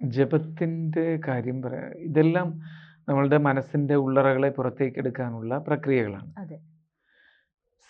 ജപത്തിന്റെ കാര്യം പറയാ ഇതെല്ലാം നമ്മളുടെ മനസ്സിന്റെ ഉള്ളറകളെ പുറത്തേക്ക് എടുക്കാനുള്ള പ്രക്രിയകളാണ്.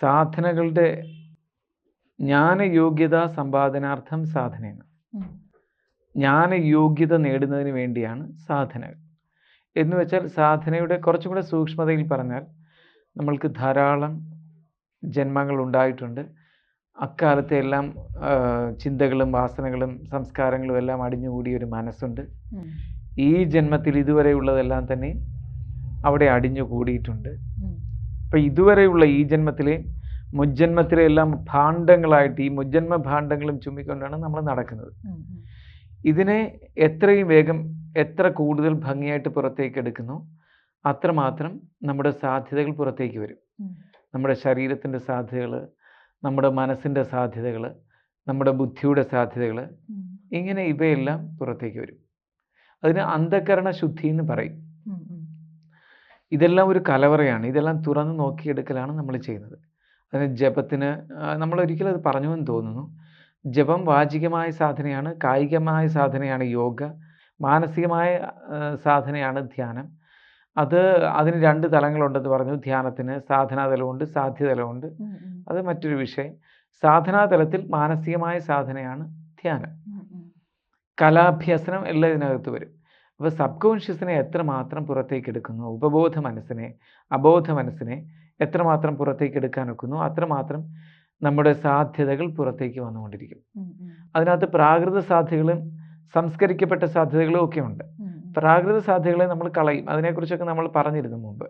സാധനകളുടെ ജ്ഞാനയോഗ്യത സമ്പാദനാർത്ഥം സാധനയാണ്. ജ്ഞാനയോഗ്യത നേടുന്നതിന് വേണ്ടിയാണ് സാധനകൾ എന്ന് വെച്ചാൽ സാധനയുടെ കുറച്ചും കൂടെ സൂക്ഷ്മതയിൽ പറഞ്ഞാൽ നമ്മൾക്ക് ധാരാളം ജന്മങ്ങൾ ഉണ്ടായിട്ടുണ്ട് അക്കാലത്തെ എല്ലാം ചിന്തകളും വാസനകളും സംസ്കാരങ്ങളും എല്ലാം അടിഞ്ഞുകൂടിയ ഒരു മനസ്സുണ്ട്. ഈ ജന്മത്തിൽ ഇതുവരെയുള്ളതെല്ലാം തന്നെ അവിടെ അടിഞ്ഞുകൂടിയിട്ടുണ്ട്. അപ്പം ഇതുവരെയുള്ള ഈ ജന്മത്തിലെ മുജ്ജന്മത്തിലെ എല്ലാം ഭാണ്ഡങ്ങളായിട്ട് ഈ മുജ്ജന്മ ഭാണ്ഡങ്ങളും ചുമ്മിക്കൊണ്ടാണ് നമ്മൾ നടക്കുന്നത്. ഇതിനെ എത്രയും വേഗം എത്ര കൂടുതൽ ഭംഗിയായിട്ട് പുറത്തേക്ക് എടുക്കുന്നു അത്രമാത്രം നമ്മുടെ സാധ്യതകൾ പുറത്തേക്ക് വരും. നമ്മുടെ ശരീരത്തിന്റെ സാധ്യതകൾ നമ്മുടെ മനസ്സിന്റെ സാധ്യതകൾ നമ്മുടെ ബുദ്ധിയുടെ സാധ്യതകൾ ഇങ്ങനെ ഇവയെല്ലാം പുറത്തേക്ക് വരും. അതിന് അന്ധകരണ ശുദ്ധി എന്ന് പറയും. ഇതെല്ലാം ഒരു കലവറയാണ്. ഇതെല്ലാം തുറന്ന് നോക്കിയെടുക്കലാണ് നമ്മൾ ചെയ്യുന്നത്. അതിന് ജപത്തിന് നമ്മൾ ഒരിക്കലും അത് പറഞ്ഞു എന്ന് തോന്നുന്നു. ജപം വാചികമായ സാധനയാണ് കായികമായ സാധനയാണ് യോഗ മാനസികമായ സാധനയാണ് ധ്യാനം. അത് അതിന് രണ്ട് തലങ്ങളുണ്ടെന്ന് പറഞ്ഞു. ധ്യാനത്തിന് സാധനാതലമുണ്ട് സാധ്യതലമുണ്ട്. അത് മറ്റൊരു വിഷയം. സാധനാതലത്തിൽ മാനസികമായ സാധനയാണ് ധ്യാനം. കലാഭ്യസനം എല്ലാം ഇതിനകത്ത് വരും. അപ്പോൾ സബ് കോൺഷ്യസിനെ എത്രമാത്രം പുറത്തേക്ക് എടുക്കുന്നു ഉപബോധ മനസ്സിനെ അബോധ മനസ്സിനെ എത്രമാത്രം പുറത്തേക്ക് എടുക്കാൻ ഒക്കുന്നു അത്രമാത്രം നമ്മുടെ സാധ്യതകൾ പുറത്തേക്ക് വന്നുകൊണ്ടിരിക്കും. അതിനകത്ത് പ്രാകൃത സാധ്യതകളും സംസ്കരിക്കപ്പെട്ട സാധ്യതകളും ഒക്കെ ഉണ്ട്. പ്രാകൃത സാധ്യതകളെ നമ്മൾ കളയും. അതിനെക്കുറിച്ചൊക്കെ നമ്മൾ പറഞ്ഞിരുന്നു മുമ്പ്.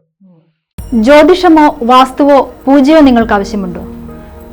ജ്യോതിഷമോ വാസ്തുവോ പൂജയോ നിങ്ങൾക്ക് ആവശ്യമുണ്ടോ?